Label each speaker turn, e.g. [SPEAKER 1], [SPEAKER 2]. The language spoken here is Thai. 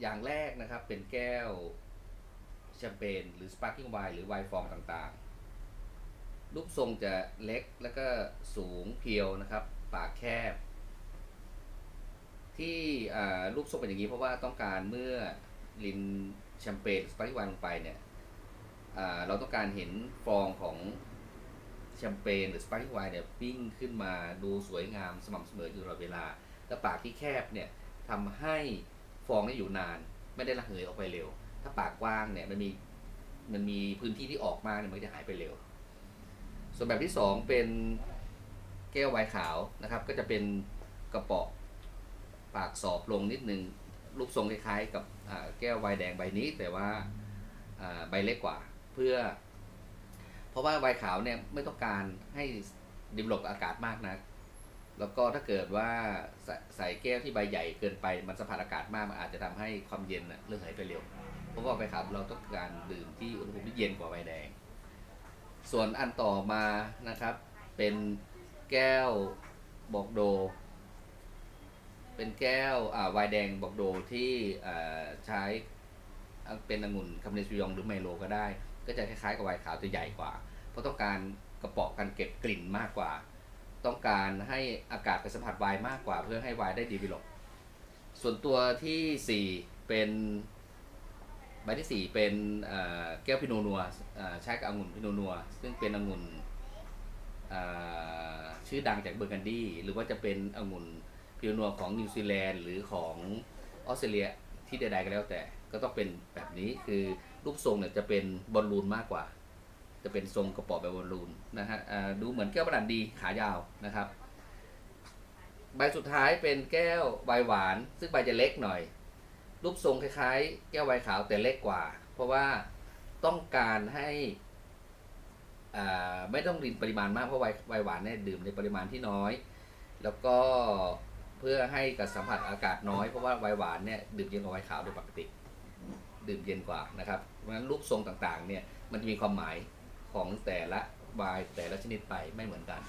[SPEAKER 1] อย่างแรกนะครับเป็นแก้วแชมเปญหรือสปาร์กิ้งไวน์หรือไวน์ฟองต่างๆ รูปทรงจะเล็กแล้วก็สูงเพียวนะครับ ปากแคบ ที่รูปทรงเป็นอย่างนี้เพราะว่าต้องการเมื่อลินแชมเปญสปาร์กิ้งไวน์ลงไปเนี่ยเราต้องการเห็นฟองของแชมเปญหรือสปาร์กิ้งไวน์เนี่ยปิ้งขึ้นมาดูสวยงามสม่ำเสมออยู่ตลอดเวลา แล้วปากที่แคบเนี่ยทำให้ ฟองได้อยู่นาน ไม่ได้ระเหยออกไปเร็ว ถ้าปากกว้างเนี่ยมันมีมันมีพื้นที่ที่ออกมาเนี่ยมันจะหายไปเร็ว ส่วนแบบที่สองเป็นแก้วไวน์ขาวนะครับ ก็จะเป็นกระป๋อปากสอบลงนิดนึงรูปทรงคล้ายๆ กับแก้วไวน์แดงใบนี้ แต่ว่าใบเล็กกว่าเพื่อ เพราะว่าไวน์ขาวเนี่ยไม่ต้องการให้ดิมหลบอากาศมากนัก แล้วก็ถ้าเกิดว่าใส่ใส่แก้วที่ใบใหญ่เกินไปมันสัมผัสอากาศมากมันอาจจะทำให้ความเย็นน่ะเลื่อนหายไปเร็ว เพราะว่าไวน์ขาวเราต้องการดื่มที่อุณหภูมิที่เย็นกว่าไวน์แดง ส่วนอันต่อมานะครับ เป็นแก้วบอกโด เป็นแก้วอ่าไวน์แดงบอกโดที่อ่าใช้เป็นองุ่นคาเมเนซิยองหรือไมโลก็ได้ ก็จะคล้ายๆกับไวน์ขาวจะใหญ่กว่า เพราะต้องการกระเป๋อกันเก็บกลิ่นมากกว่า ต้องการให้อากาศไปสัมผัสไวน์มากกว่า เพื่อให้ไวน์ได้ดีวิลลส่วนตัวที่ 4 เป็นใบที่ 4 เป็นแก้วพิโนนัวใช้กับองุ่นพิโนนัว ซึ่งเป็นองุ่นชื่อดังจากเบอร์กันดี หรือว่าจะเป็นองุ่นพิโนนัวของนิวซีแลนด์หรือของออสเตรเลียที่ใดๆก็แล้วแต่ก็ต้องเป็นแบบนี้คือรูปทรงเนี่ยจะเป็นบอลลูนมากกว่า จะเป็นทรงกระป๋อแบบบอลลูนนะฮะดูเหมือนแก้วบรันดีขายาวนะครับ ใบสุดท้ายเป็นแก้วใบหวาน ซึ่งใบจะเล็กหน่อย รูปทรงคล้ายๆ แก้วใบขาวแต่เล็กกว่า เพราะว่าต้องการให้ไม่ต้องดินปริมาณมากเพราะใบใบหวานเนี่ยดื่มในปริมาณที่น้อย แล้วก็เพื่อให้กับสัมผัสอากาศน้อยเพราะว่าไวหวานเนี่ยดื่มเย็นกว่าไวขาวโดยปกติ ดื่มเย็นกว่านะครับเพราะฉะนั้นรูปทรงต่างๆเนี่ยมันจะมีความหมาย ของแต่ละไวายแต่ละชนิดไปไม่เหมือนกัน